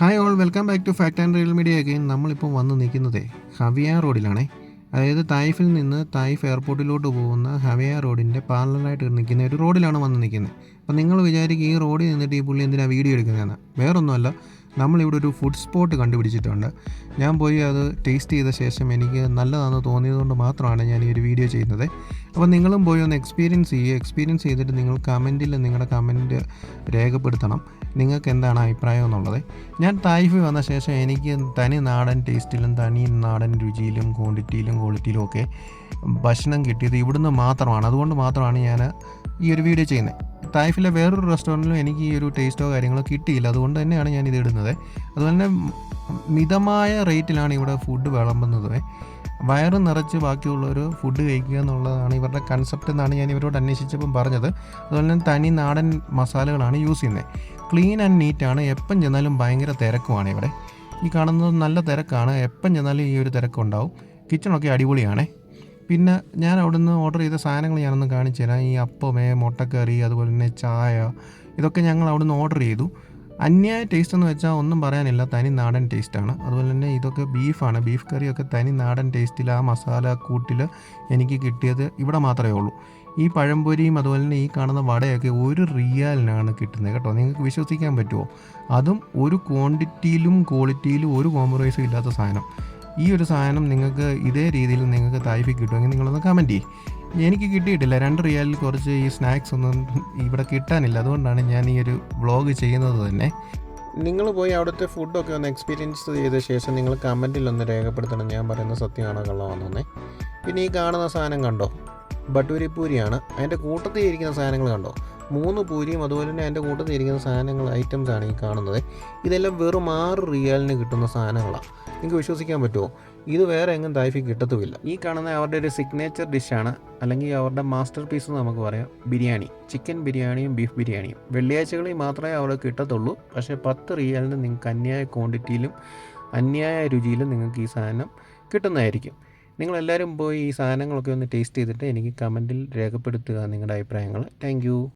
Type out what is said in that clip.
Hi all welcome back to fact and real media again നമ്മളിപ്പോൾ വന്ന് നിൽക്കുന്നതേ ഹവിയ റോഡിലാണേ അതായത് തായിഫിൽ നിന്ന് തായിഫ് എയർപോർട്ടിലോട്ട് പോകുന്ന ഹവിയ റോഡിന്റെ പാർലറായിട്ട് നിൽക്കുന്ന ഒരു റോഡിലാണ് വന്ന് നിൽക്കുന്നത്. അപ്പോൾ നിങ്ങൾ വിചാരിക്കും ഈ റോഡിൽ നിന്നിട്ട് ഈ പുള്ളി എന്തിനാണ് വീഡിയോ എടുക്കുന്നതെന്ന്. വേറൊന്നുമല്ല. നമ്മളിവിടെ ഒരു ഫുഡ് സ്പോട്ട് കണ്ടുപിടിച്ചിട്ടുണ്ട്. ഞാൻ പോയി അത് ടേസ്റ്റ് ചെയ്ത ശേഷം എനിക്ക് നല്ലതാണെന്ന് തോന്നിയതുകൊണ്ട് മാത്രമാണ് ഞാൻ ഈ ഒരു വീഡിയോ ചെയ്യുന്നത്. അപ്പോൾ നിങ്ങളും പോയി ഒന്ന് എക്സ്പീരിയൻസ് ചെയ്യുക എക്സ്പീരിയൻസ് ചെയ്തിട്ട് നിങ്ങൾ കമന്റിൽ നിങ്ങളുടെ കമന്റ് രേഖപ്പെടുത്തണം. നിങ്ങൾക്ക് എന്താണ് അഭിപ്രായം എന്നുള്ളത്. ഞാൻ തായ്ഫ് വന്ന ശേഷം എനിക്ക് തനി നാടൻ ടേസ്റ്റിലും തനി നാടൻ രുചിയിലും ക്വാണ്ടിറ്റിയിലും ക്വാളിറ്റിയിലും ഒക്കെ ഭക്ഷണം കിട്ടിയത് ഇവിടുന്ന് മാത്രമാണ്. അതുകൊണ്ട് മാത്രമാണ് ഞാൻ ഈ ഒരു വീഡിയോ ചെയ്യുന്നത്. തായ്ഫിലെ വേറൊരു റെസ്റ്റോറന്റിലും എനിക്ക് ഈ ഒരു ടേസ്റ്റോ കാര്യങ്ങളോ കിട്ടിയില്ല. അതുകൊണ്ട് തന്നെയാണ് ഞാൻ ഇത് ഇടുന്നത്. അതുപോലെ തന്നെ മിതമായ റേറ്റിലാണ് ഇവിടെ ഫുഡ് വിളമ്പുന്നത്. വയറ് നിറച്ച് ബാക്കിയുള്ളവർ ഫുഡ് കഴിക്കുക എന്നുള്ളതാണ് ഇവരുടെ കൺസെപ്റ്റ് എന്നാണ് ഞാൻ ഇവരോട് അന്വേഷിച്ചപ്പം പറഞ്ഞത്. അതുപോലെ തന്നെ തനി നാടൻ മസാലകളാണ് യൂസ് ചെയ്യുന്നത്. ക്ലീൻ ആൻഡ് നീറ്റാണ് എപ്പം ചെന്നാലും ഭയങ്കര തിരക്കുമാണ് ഇവിടെ. ഈ കാണുന്നത് നല്ല തിരക്കാണ്. എപ്പം ചെന്നാലും ഈ ഒരു തിരക്കുണ്ടാവും. കിച്ചണൊക്കെ അടിപൊളിയാണേ. പിന്നെ ഞാൻ അവിടുന്ന് ഓർഡർ ചെയ്ത സാധനങ്ങൾ ഞാനൊന്ന് കാണിച്ചു തരാം. ഈ അപ്പമേ മുട്ടക്കറി അതുപോലെ തന്നെ ചായ ഇതൊക്കെ ഞങ്ങൾ അവിടുന്ന് ഓർഡർ ചെയ്തു. അന്യായ ടേസ്റ്റ് എന്ന് വെച്ചാൽ ഒന്നും പറയാനില്ല. തനി നാടൻ ടേസ്റ്റാണ് അതുപോലെ തന്നെ ഇതൊക്കെ ബീഫാണ് ബീഫ് കറിയൊക്കെ തനി നാടൻ ടേസ്റ്റിൽ ആ മസാല കൂട്ടിൽ എനിക്ക് കിട്ടിയത് ഇവിടെ മാത്രമേ ഉള്ളൂ. ഈ പഴംപൊരിയും അതുപോലെ തന്നെ ഈ കാണുന്ന വടയൊക്കെ ഒരു റിയാലിനാണ് കിട്ടുന്നത് കേട്ടോ. നിങ്ങൾക്ക് വിശ്വസിക്കാൻ പറ്റുമോ? അതും ഒരു ക്വാണ്ടിറ്റിയിലും ക്വാളിറ്റിയിലും ഒരു കോംപ്രമൈസും ഇല്ലാത്ത സാധനം. ഈ ഒരു സാധനം നിങ്ങൾക്ക് ഇതേ രീതിയിൽ നിങ്ങൾക്ക് തായ്പി കിട്ടുമെങ്കിൽ നിങ്ങളൊന്ന് കമന്റ് ചെയ്യും. എനിക്ക് കിട്ടിയിട്ടില്ല. രണ്ട് റിയാലിൽ കുറച്ച് ഈ സ്നാക്സ് ഒന്നും ഇവിടെ കിട്ടാനില്ല. അതുകൊണ്ടാണ് ഞാൻ ഈ ഒരു വ്ളോഗ് ചെയ്യുന്നത് തന്നെ. നിങ്ങൾ പോയി അവിടുത്തെ ഫുഡൊക്കെ ഒന്ന് എക്സ്പീരിയൻസ് ചെയ്ത ശേഷം നിങ്ങൾ കമന്റിൽ ഒന്ന് രേഖപ്പെടുത്തണം. ഞാൻ പറയുന്ന സത്യമാണോ കള്ളമാണെന്നേ പിന്നെ ഈ കാണുന്ന സാധനം കണ്ടോ? ബട്ടൂരി പൂരിയാണ് അതിന്റെ കൂട്ടത്തിൽ ഇരിക്കുന്ന സാധനങ്ങൾ കണ്ടോ? മൂന്ന് പൂരിയും അതുപോലെ തന്നെ അതിന്റെ കൂട്ടത്തിൽ ഇരിക്കുന്ന സാധനങ്ങൾ ആണ് ഈ കാണുന്നത്. ഇതെല്ലാം വെറും ആറ് റിയാലിന് കിട്ടുന്ന സാധനങ്ങളാണ് നിങ്ങൾക്ക് വിശ്വസിക്കാൻ പറ്റുമോ? ഇത് വേറെ എങ്ങും തായ്ഫി കിട്ടത്തുമില്ല. ഈ കാണുന്ന അവരുടെ ഒരു സിഗ്നേച്ചർ ഡിഷാണ് അല്ലെങ്കിൽ അവരുടെ മാസ്റ്റർ പീസ് എന്ന് നമുക്ക് പറയാം. ബിരിയാണി. ചിക്കൻ ബിരിയാണിയും ബീഫ് ബിരിയാണിയും. വെള്ളിയാഴ്ചകളിൽ മാത്രമേ അവിടെ കിട്ടത്തുള്ളൂ. പക്ഷേ പത്ത് റിയാലിന് നിങ്ങൾക്ക് അന്യായ ക്വാണ്ടിറ്റിയിലും അന്യായ രുചിയിലും നിങ്ങൾക്ക് ഈ സാധനം കിട്ടുന്നതായിരിക്കും. നിങ്ങളെല്ലാവരും പോയി ഈ സാധനങ്ങളൊക്കെ ഒന്ന് ടേസ്റ്റ് ചെയ്തിട്ട് എനിക്ക് കമന്റിൽ രേഖപ്പെടുത്തുക നിങ്ങളുടെ അഭിപ്രായങ്ങൾ. താങ്ക്